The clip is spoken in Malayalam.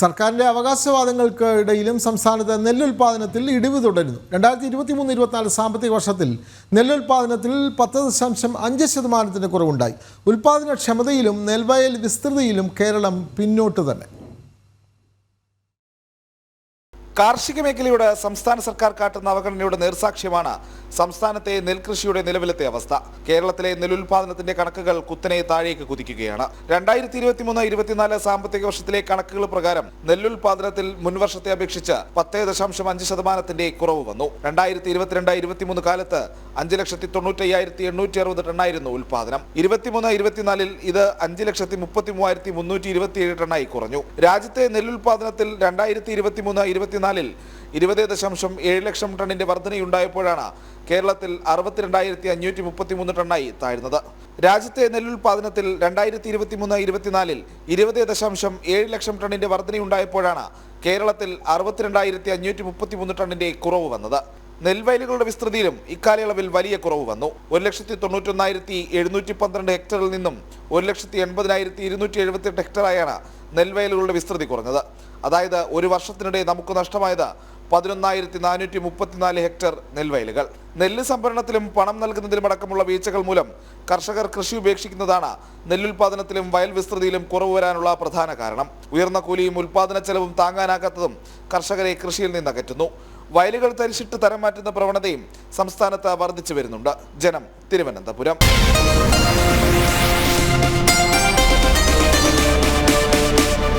സർക്കാരിന്റെ അവകാശവാദങ്ങൾക്ക് ഇടയിലും സംസ്ഥാനത്ത് നെല്ലുൽപാദനത്തിൽ ഇടിവ് തുടരുന്നു. രണ്ടായിരത്തി ഇരുപത്തി മൂന്ന് ഇരുപത്തിനാല് സാമ്പത്തിക വർഷത്തിൽ നെല്ലുൽപാദനത്തിൽ പത്ത് ദശാംശം അഞ്ച് ശതമാനത്തിന്റെ കുറവുണ്ടായി. ഉൽപാദനക്ഷമതയിലും നെൽവയൽ വിസ്തൃതിയിലും കേരളം പിന്നോട്ട് തന്നെ. കാർഷിക മേഖലയോട് സംസ്ഥാന സർക്കാർ കാട്ടുന്ന അവഗണനയുടെ നേർസാക്ഷ്യമാണ് സംസ്ഥാനത്തെ നെൽകൃഷിയുടെ നിലവിലത്തെ അവസ്ഥ. കേരളത്തിലെ നെല്ലുൽപാദനത്തിന്റെ കണക്കുകൾ കുത്തനെ താഴേക്ക് കുതിക്കുകയാണ്. രണ്ടായിരത്തി ഇരുപത്തിമൂന്ന് ഇരുപത്തിനാല് സാമ്പത്തിക വർഷത്തിലെ കണക്കുകൾ പ്രകാരം നെല്ലുൽപാദനത്തിൽ മുൻവർഷത്തെ അപേക്ഷിച്ച് പത്തേ ദശാംശം അഞ്ച് ശതമാനത്തിന്റെ കുറവ് വന്നു. രണ്ടായിരത്തി ഇരുപത്തിരണ്ട് ഇരുപത്തിമൂന്ന് കാലത്ത് അഞ്ച് ലക്ഷത്തി തൊണ്ണൂറ്റയ്യായിരത്തി എണ്ണൂറ്റി അറുപത് ടണ്ണായിരുന്നു ഉൽപാദനം. ഇരുപത്തിമൂന്ന് ഇരുപത്തിനാലിൽ ഇത് അഞ്ച് ലക്ഷത്തി മുപ്പത്തി മൂവായിരത്തി മുന്നൂറ്റി ഇരുപത്തിയേഴ് ടണ്ണായി കുറഞ്ഞു. രാജ്യത്തെ നെല്ലുൽപാദനത്തിൽ രണ്ടായിരത്തി ഇരുപത്തിമൂന്ന് ഇരുപത്തിനാലിൽ ഇരുപത് ദശാംശം ഏഴ് ലക്ഷം ടണ്ണിന്റെ വർധനയുണ്ടായപ്പോഴാണ് കേരളത്തിൽ അറുപത്തിരണ്ടായിരത്തി അഞ്ഞൂറ്റി മുപ്പത്തിമൂന്ന് ടണ്ണായി താഴ്ന്നത്. രാജ്യത്തെ നെല്ലുൽപാദനത്തിൽ രണ്ടായിരത്തി ഇരുപത്തിമൂന്ന് ഇരുപത്തിനാലിൽ ഇരുപത് ദശാംശം ഏഴ് ലക്ഷം ടണ്ണിന്റെ വർധനയുണ്ടായപ്പോഴാണ് കേരളത്തിൽ അറുപത്തിരണ്ടായിരത്തി അഞ്ഞൂറ്റി മുപ്പത്തിമൂന്ന് ടണ്ണിന്റെ കുറവ് വന്നത്. നെൽവയലുകളുടെ വിസ്തൃതിയിലും ഇക്കാലയളവിൽ വലിയ കുറവ് വന്നു. ഒരു ലക്ഷത്തി തൊണ്ണൂറ്റൊന്നായിരത്തി എഴുന്നൂറ്റി പന്ത്രണ്ട് ഹെക്ടറിൽ നിന്നും ഒരു ലക്ഷത്തി എൺപതിനായിരത്തി ഇരുന്നൂറ്റി എഴുപത്തെട്ട് ഹെക്ടറായാണ് നെൽവയലുകളുടെ വിസ്തൃതി കുറഞ്ഞത്. അതായത് ഒരു വർഷത്തിനിടെ നമുക്ക് നഷ്ടമായത് പതിനൊന്നായിരത്തി നാനൂറ്റി മുപ്പത്തിനാല് ഹെക്ടർ നെൽവയലുകൾ. നെല്ല് സംഭരണത്തിലും പണം നൽകുന്നതിലുമടക്കമുള്ള വീഴ്ചകൾ മൂലം കർഷകർ കൃഷി ഉപേക്ഷിക്കുന്നതാണ് നെല്ലുൽപാദനത്തിലും വയൽ വിസ്തൃതിയിലും കുറവ് വരാനുള്ള പ്രധാന കാരണം. ഉയർന്ന കൂലിയും ഉൽപാദന ചെലവും താങ്ങാനാകാത്തതും കർഷകരെ കൃഷിയിൽ നിന്ന് അകറ്റുന്നു വയലുകൾ തരിശിട്ട് തരം മാറ്റുന്ന പ്രവണതയും സംസ്ഥാനത്ത് വർദ്ധിച്ചു വരുന്നുണ്ട്. ജനം തിരുവനന്തപുരം.